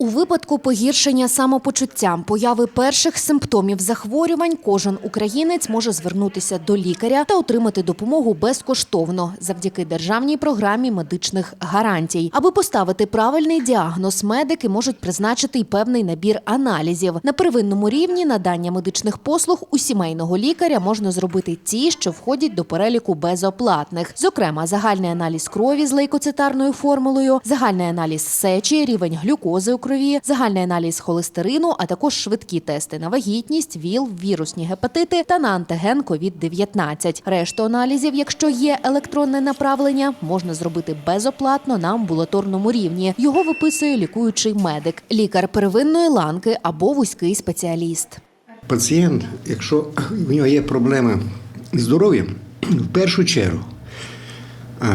У випадку погіршення самопочуття, появи перших симптомів захворювань, кожен українець може звернутися до лікаря та отримати допомогу безкоштовно завдяки державній програмі медичних гарантій. Аби поставити правильний діагноз, медики можуть призначити й певний набір аналізів. На первинному рівні надання медичних послуг у сімейного лікаря можна зробити ті, що входять до переліку безоплатних, зокрема, загальний аналіз крові з лейкоцитарною формулою, загальний аналіз сечі, рівень глюкози у крові, загальний аналіз холестерину, а також швидкі тести на вагітність, ВІЛ, вірусні гепатити та на антиген COVID-19. Решту аналізів, якщо є електронне направлення, можна зробити безоплатно на амбулаторному рівні. Його виписує лікуючий медик, лікар первинної ланки або вузький спеціаліст. Пацієнт, якщо в нього є проблеми з здоров'ям, в першу чергу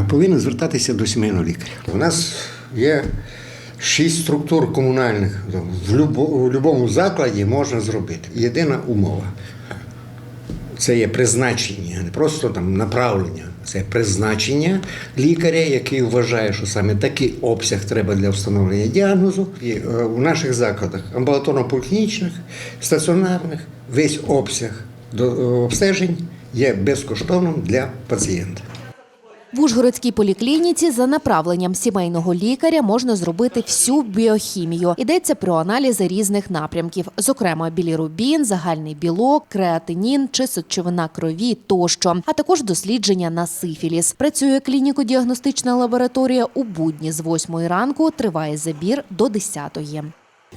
повинен звертатися до сімейного лікаря. У нас є шість структур комунальних. В будь-якому закладі можна зробити. Єдина умова. Це є призначення, не просто там направлення. Це призначення лікаря, який вважає, що саме такий обсяг треба для встановлення діагнозу. І е, у наших закладах амбулаторно-поліклінічних, стаціонарних весь обсяг до- е, обстежень є безкоштовним для пацієнта. В Ужгородській поліклініці за направленням сімейного лікаря можна зробити всю біохімію. Йдеться про аналізи різних напрямків, зокрема білірубін, загальний білок, креатинін чи сечовина крові тощо, а також дослідження на сифіліс. Працює клініко-діагностична лабораторія у будні з 8 ранку. Триває забір до 10.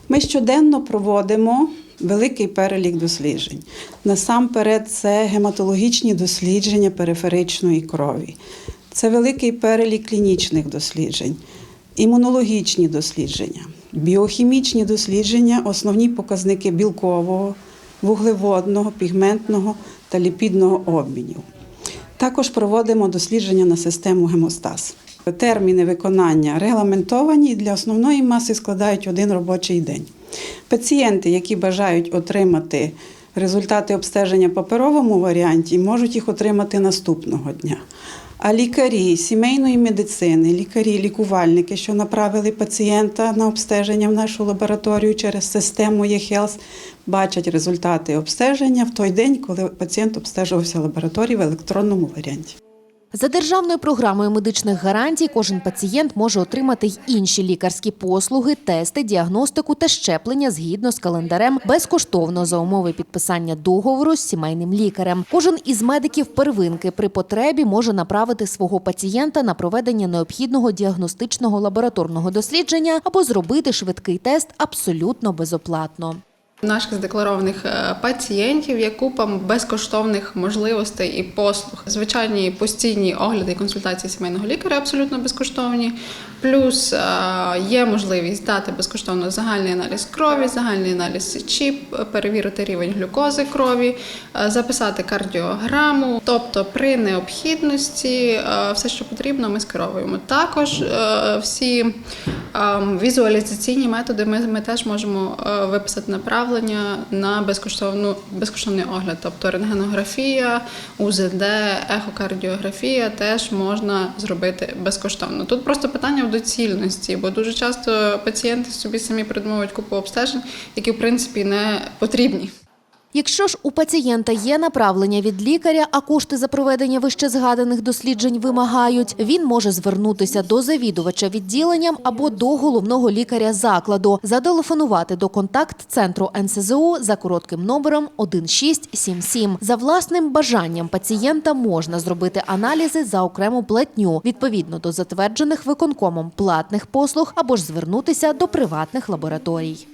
Ми щоденно проводимо великий перелік досліджень. Насамперед, це гематологічні дослідження периферичної крові. Це великий перелік клінічних досліджень, імунологічні дослідження, біохімічні дослідження, основні показники білкового, вуглеводного, пігментного та ліпідного обмінів. Також проводимо дослідження на систему гемостаз. Терміни виконання регламентовані для основної маси складають один робочий день. Пацієнти, які бажають отримати результати обстеження паперовому варіанті, можуть їх отримати наступного дня. А лікарі сімейної медицини, лікарі, лікувальники, що направили пацієнта на обстеження в нашу лабораторію через систему eHealth, бачать результати обстеження в той день, коли пацієнт обстежувався в лабораторії в електронному варіанті. За державною програмою медичних гарантій кожен пацієнт може отримати й інші лікарські послуги, тести, діагностику та щеплення згідно з календарем безкоштовно за умови підписання договору з сімейним лікарем. Кожен із медиків первинки при потребі може направити свого пацієнта на проведення необхідного діагностичного лабораторного дослідження або зробити швидкий тест абсолютно безоплатно. Наших задекларованих е, пацієнтів є купа безкоштовних можливостей і послуг. Звичайні постійні огляди і консультації сімейного лікаря абсолютно безкоштовні. Плюс е, є можливість здати безкоштовно загальний аналіз крові, загальний аналіз сечі, перевірити рівень глюкози крові, е, записати кардіограму. Тобто, при необхідності е, все, що потрібно, ми скеровуємо. Також е, всі візуалізаційні методи ми, ми теж можемо е, виписати направлення на безкоштовну безкоштовний огляд, тобто рентгенографія, УЗД, ехокардіографія теж можна зробити безкоштовно. Тут просто питання в доцільності, бо дуже часто пацієнти собі самі придумують купу обстежень, які в принципі не потрібні. Якщо ж у пацієнта є направлення від лікаря, а кошти за проведення вище згаданих досліджень вимагають, він може звернутися до завідувача відділенням або до головного лікаря закладу, зателефонувати до контакт-центру НСЗУ за коротким номером 1677. За власним бажанням пацієнта можна зробити аналізи за окрему платню відповідно до затверджених виконкомом платних послуг або ж звернутися до приватних лабораторій.